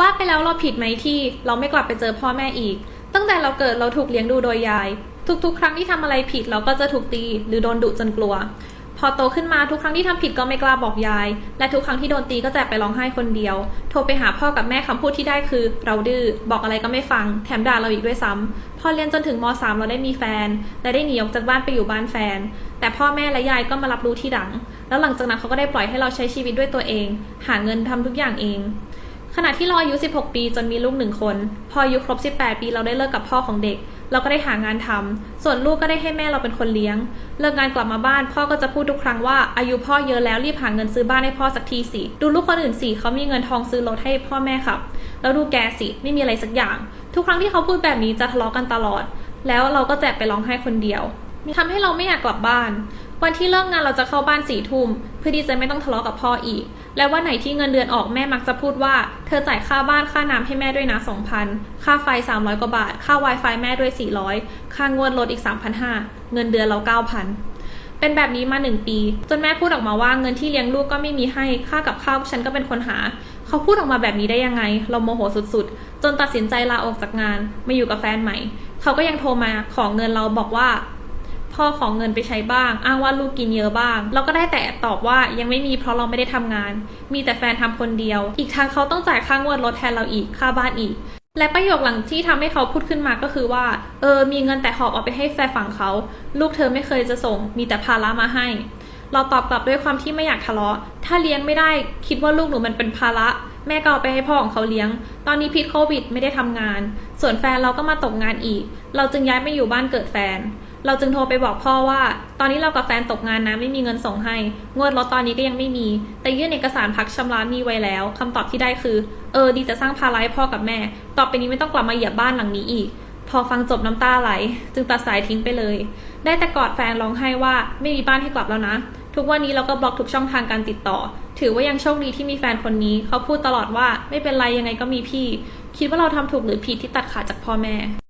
ว่าไปแล้วเราผิดไหมที่เราไม่กลับไปเจอพ่อแม่อีก ตั้งแต่เราเกิดเราถูกเลี้ยงดูโดยยาย ทุกๆ ครั้งที่ทำอะไรผิดเราก็จะถูกตีหรือโดนดุจนกลัว พอโตขึ้นมาทุกครั้งที่ทำผิดก็ไม่กล้าบอกยาย และทุกครั้งที่โดนตีก็จะไปร้องไห้คนเดียว โทรไปหาพ่อกับแม่คำพูดที่ได้คือ เราดื้อบอกอะไรก็ไม่ฟัง แถมด่าเราอีกด้วยซ้ำพอเรียนจนถึงม .3 เราได้มีแฟน และได้หนีออกจากบ้านไปอยู่บ้านแฟน แต่พ่อแม่และยายก็มารับรู้ทีหลัง แล้วหลังจากนั้นเขาก็ได้ปล่อยให้เราใช้ชีวิตด้วยตัวเอง หาเงินทำทุกอย่างเอง ขณะที่เราอายุ 16 ปีจนมีลูกหนึ่งคน พออายุครบ 18 ปีเราได้เลิกกับพ่อของเด็ก เราก็ได้หางานทำส่วนลูกก็ได้ให้แม่เราเป็นคนเลี้ยง เลิกงานกลับมาบ้าน พ่อก็จะพูดทุกครั้งว่าอายุพ่อเยอะแล้วรีบหาเงินซื้อบ้านให้พ่อสักทีสิ ดูลูกคนอื่นสิเขามีเงินทองซื้อรถให้พ่อแม่ขับ แล้วดูแกสิไม่มีอะไรสักอย่าง ทุกครั้งที่เขาพูดแบบนี้จะทะเลาะกันตลอด แล้วเราก็แจกไปร้องไห้คนเดียวทำให้เราไม่อยากกลับบ้าน วันที่เลิกงานเราจะเข้าบ้านสี่ทุ่มเพื่อที่จะไม่ต้องทะเลาะกับพ่ออีก และวันไหนที่เงินเดือนออกแม่มักจะพูดว่า เธอจ่ายค่าบ้านค่าน้ำให้แม่ด้วยนะ2,000ค่าไฟ300กว่าบาท ค่า Wi-Fi แม่ด้วย400ค่างวดรถอีก3,500เงินเดือนเรา9,000เป็นแบบนี้มาหนึ่งปี จนแม่พูดออกมาว่าเงินที่เลี้ยงลูกก็ไม่มีให้ค่ากับข้าวฉันก็เป็นคนหา เขาพูดออกมาแบบนี้ได้ยังไง เราโมโหสุดๆ จนตัดสินใจลาออกจากงานมาอยู่กับแฟนใหม่ เขาก็ยังโทรมาขอเงินเราบอกว่า พ่อของเงินไปใช้บ้าง อ้างว่าลูกกินเยอะบ้าง เราก็ได้แต่ตอบว่ายังไม่มีเพราะเราไม่ได้ทำงาน มีแต่แฟนทำคนเดียว อีกทางเขาต้องจ่ายค่างวดรถแทนเราอีกค่าบ้านอีก และประโยคหลังที่ทำให้เขาพูดขึ้นมาก็คือว่า เออ มีเงินแต่หอบเอาไปให้แฟนฝั่งเขา ลูกเธอไม่เคยจะส่ง มีแต่ภาระมาให้ เราตอบกลับด้วยความที่ไม่อยากทะเลาะ ถ้าเลี้ยงไม่ได้ คิดว่าลูกหนูมันเป็นภาระแม่ก็เอาไปให้พ่อของเขาเลี้ยง ตอนนี้พิษโควิดไม่ได้ทำงาน ส่วนแฟนเราก็มาตกงานอีก เราจึงย้ายมาอยู่บ้านเกิดแฟน เราจึงโทรไปบอกพ่อว่า ตอนนี้เรากับแฟนตกงานนะไม่มีเงินส่งให้ งวดรถตอนนี้ก็ยังไม่มี แต่ยื่นเอกสารพักชำระหนี้ไว้แล้วคำตอบที่ได้คือ เออ ดีจะสร้างภาระให้พ่อกับแม่ ต่อไปนี้ไม่ต้องกลับมาเหยียบบ้านหลังนี้อีก พอฟังจบน้ำตาไหล จึงตัดสายทิ้งไปเลย ได้แต่กอดแฟนร้องไห้ว่าไม่มีบ้านให้กลับแล้วนะ ทุกวันนี้เราก็บล็อกทุกช่องทางการติดต่อ ถือว่ายังโชคดีที่มีแฟนคนนี้เขาพูดตลอดว่าไม่เป็นไรยังไงก็มีพี่ คิดว่าเราทำถูกหรือผิดที่ตัดขาดจากพ่อแม่